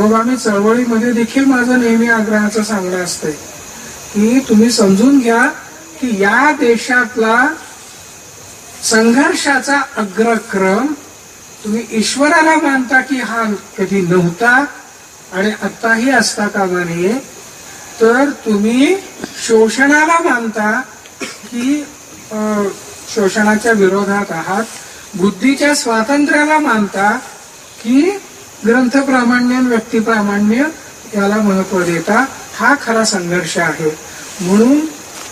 अग्रगामी चळवळीमध्ये देखील माझं नेहमी आग्रहाचं सांगणं असतंय की तुम्ही समजून घ्या की या देशातला संघर्षाचा अग्रक्रम तुम्ही ईश्वराला मानता की हा कधी नव्हता आणि आत्ताही असता कामा नये तर तुम्ही शोषणाला मानता की शोषणाच्या विरोधात आहात बुद्धीच्या स्वातंत्र्याला मानता की ग्रंथ प्रामाण्य आणि व्यक्ती प्रामाण्य याला महत्त्व देता हा खरा संघर्ष आहे. म्हणून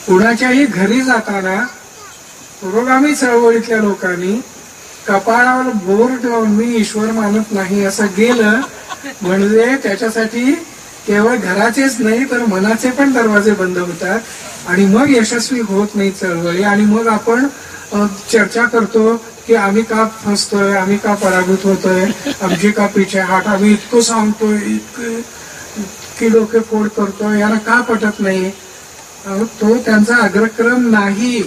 कुणाच्याही घरी जाताना पुरोगामी चळवळीतल्या लोकांनी कपाळावर बोर ठेवून मी ईश्वर मानत नाही असं गेलं म्हणजे त्याच्यासाठी केवळ घराचेच नाही तर मनाचे पण दरवाजे बंद होतात. आणि मग यशस्वी होत नाही चळवळी. आणि मग आपण चर्चा करतो की आम्ही का फसतोय आम्ही का पराभूत होतोय आमची का पिछे हाट आम्ही इतकं सांगतोय इतकं की डोके फोड करतोय याला का पटत नाही? तो त्यांचा अग्रक्रम नाही.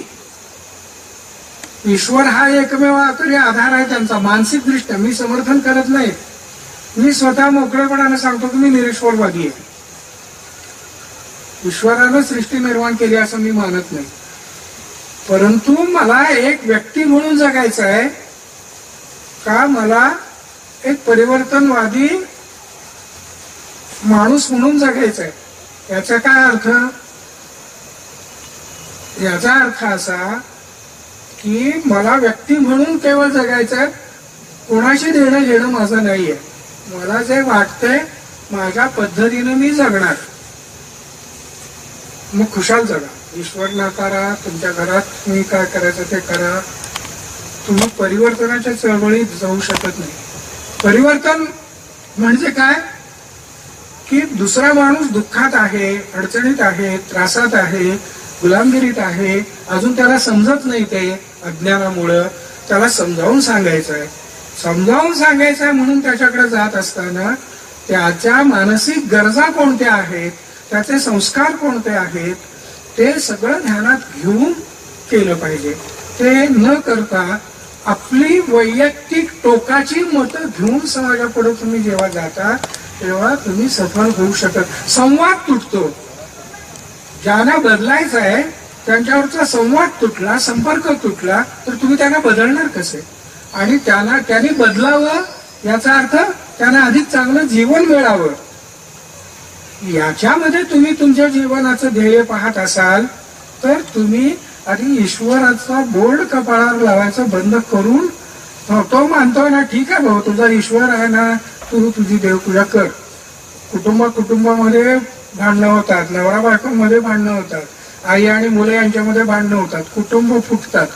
ईश्वर हा एकमेव तरी आधार आहे त्यांचा मानसिक दृष्ट्या मी समर्थन करत नाही. मी स्वतः मोकळेपणाने सांगतो की मी निरीश्वरवादी आहे. ईश्वरानं सृष्टी निर्माण केली असं मी मानत नाही. परंतु मला एक व्यक्ती म्हणून जगायचं आहे का मला एक परिवर्तनवादी माणूस म्हणून जगायचं आहे? याचा काय अर्थ? याचा अर्थ असा की मला व्यक्ती म्हणून केवळ जगायचं आहे कोणाशी देणं घेणं माझं नाहीये मला जे वाटतंय माझ्या पद्धतीनं मी जगणार. मग खुशाल जगा. ईश्वर नाकारा तुमच्या घरात तुम्ही काय करायचं ते करा. तुम्ही परिवर्तनाच्या चळवळीत जाऊ शकत नाही. परिवर्तन म्हणजे काय? की दुसरा माणूस दुःखात आहे अडचणीत आहे त्रासात आहे गुलामगिरीत आहे अजून त्याला समजत नाही ते अज्ञानामुळं. त्याला समजावून सांगायचं आहे समजावून सांगायचं आहे म्हणून त्याच्याकडे जात असताना त्याच्या मानसिक गरजा कोणत्या आहेत? त्याचे संस्कार कोणते आहेत? ते सगळं ध्यानात घेऊन केलं पाहिजे. ते न करता आपली वैयक्तिक टोकाची मतं घेऊन समाजापुढे तुम्ही जेव्हा जाता तेव्हा तुम्ही सफल होऊ शकत. संवाद तुटतो. ज्यांना बदलायचं आहे त्यांच्यावरचा संवाद तुटला संपर्क तुटला तर तुम्ही त्यांना बदलणार कसे? आणि त्यांना त्यांनी बदलावं याचा अर्थ त्यांना अधिक चांगलं जीवन मिळावं. याच्यामध्ये तुम्ही तुमच्या जीवनाचं ध्येय पाहत असाल तर तुम्ही आधी ईश्वराचा बोर्ड कपाळावर लावायचं बंद करून तो मानतोय ना ठीक आहे भाऊ तुझा ईश्वर आहे ना तू तुझी देवपूजा कर. कुटुंब कुटुंबामध्ये भांडणं होतात नवरा बायकोमध्ये भांडणं होतात आई आणि मुले यांच्यामध्ये भांडणं होतात कुटुंब फुटतात.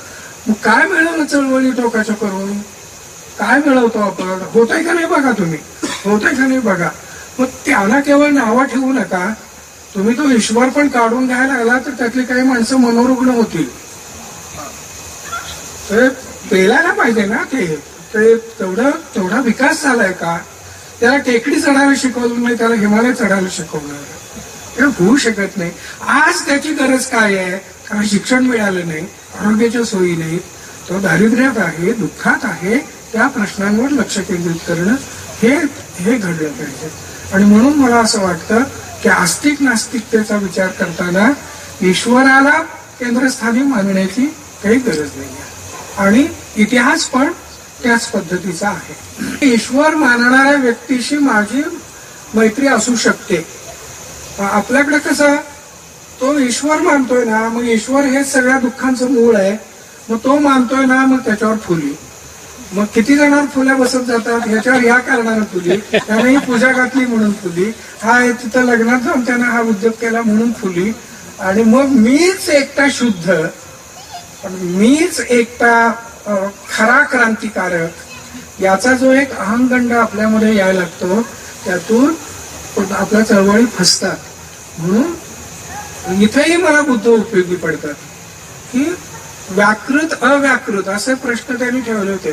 मग काय मिळवलं चळवळी टोकाच्या करून? काय मिळवतो आपण? होतंय का नाही बघा तुम्ही? होतंय का नाही बघा? मग त्याला केवळ नावं ठेवू नका. तुम्ही तो ईश्वर पण काढून घ्यायला लागला तर त्यातली काही माणसं मनोरुग्ण होतील. ते पेलायला पाहिजे ना ते. ते तेवढं तेवढा विकास झालाय का? त्याला टेकडी चढायला शिकवलं नाही त्याला हिमालय चढायला शिकवलं. हे होऊ शकत नाही. आज त्याची गरज काय आहे? कारण शिक्षण मिळालं नाही आरोग्याच्या सोयी नाही तो दारिद्र्यात आहे दुःखात आहे. त्या प्रश्नांवर लक्ष केंद्रित करणं हे हे घडलं पाहिजे. आणि म्हणून मला असं वाटतं की आस्तिक नास्तिकतेचा विचार करताना ईश्वराला केंद्रस्थानी मानण्याची काही गरज नाही आहे आणि इतिहास पण त्याच पद्धतीचा आहे. ईश्वर मानणाऱ्या व्यक्तीशी माझी मैत्री असू शकते. आपल्याकडे कसं तो ईश्वर मानतोय ना मग ईश्वर हे सगळ्या दुःखांचं मूळ आहे. मग तो मानतोय ना मग त्याच्यावर फुली मग किती जणांना फुल्या बसत जातात? ह्याच्यावर या कारणानं फुली. त्याने ही पूजा घातली म्हणून फुली. हा तिथं लग्नात जाऊन त्यानं हा उद्योग केला म्हणून फुली. आणि मग मीच एकटा शुद्ध. मीच एकटा खरा क्रांतिकारक. याचा जो एक अहंगंड आपल्यामध्ये यायला लागतो त्यातून आपल्या चळवळी फसतात. म्हणून इथेही मला बुद्ध उपयोगी पडतात. की व्याकृत अव्याकृत असे प्रश्न त्यांनी ठेवले होते.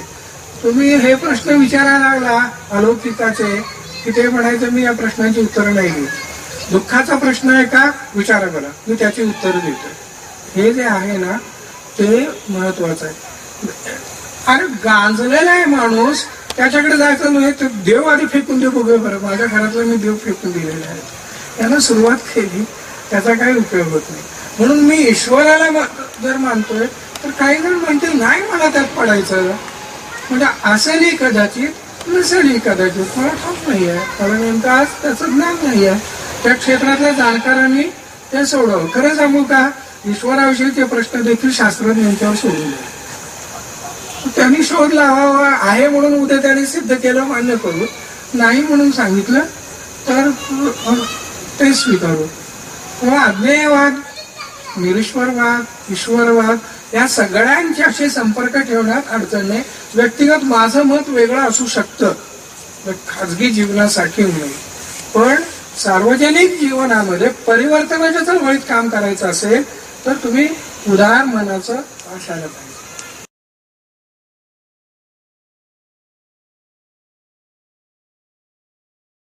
तुम्ही हे प्रश्न विचारायला लागला अलौकिकाचे की ते म्हणायचं मी या प्रश्नाची उत्तरं नाही देत. दुःखाचा प्रश्न आहे का? विचारा मला मी त्याची उत्तरं देतो. हे जे आहे ना ते महत्वाचं आहे. अरे गांजलेला आहे माणूस त्याच्याकडे जायचं म्हणजे नाही तर देव आधी फेकून देऊ बघूया बरं. माझ्या घरातलं मी देव फेकून दिलेला आहे. त्यानं सुरुवात केली त्याचा काही उपयोग होत नाही. म्हणून मी ईश्वराला मा- जर मानतोय तर काही जण म्हणतील नाही मला त्यात पडायचं. म्हणजे असेलही कदाचित नसेलही कदाचित. मला ठाऊक नाही आहे. कारण नेमकं आज त्याचं ज्ञान नाही आहे. त्या क्षेत्रातल्या जाणकारांनी ते सोडवलं. खरं सांगू का? ईश्वराविषयीचे प्रश्न देखील शास्त्रज्ञांच्यावर सोडवले. त्यांनी शोध लावावा आहे म्हणून उद्या त्याने सिद्ध केलं मान्य करू. नाही म्हणून सांगितलं तर ते स्वीकारू. किंवा अज्ञेयवाद निरीश्वरवाद ईश्वरवाद या सगळ्यांच्याशी संपर्क ठेवण्यात अडचण नाही व्यक्तिगत माझं मत वेगळं असू शकतं. खाजगी जीवनासाठी नाही पण सार्वजनिक जीवनामध्ये परिवर्तनाच्या चळवळीत काम करायचं असेल तर तुम्ही उदार मनाचं असायला पाहिजे.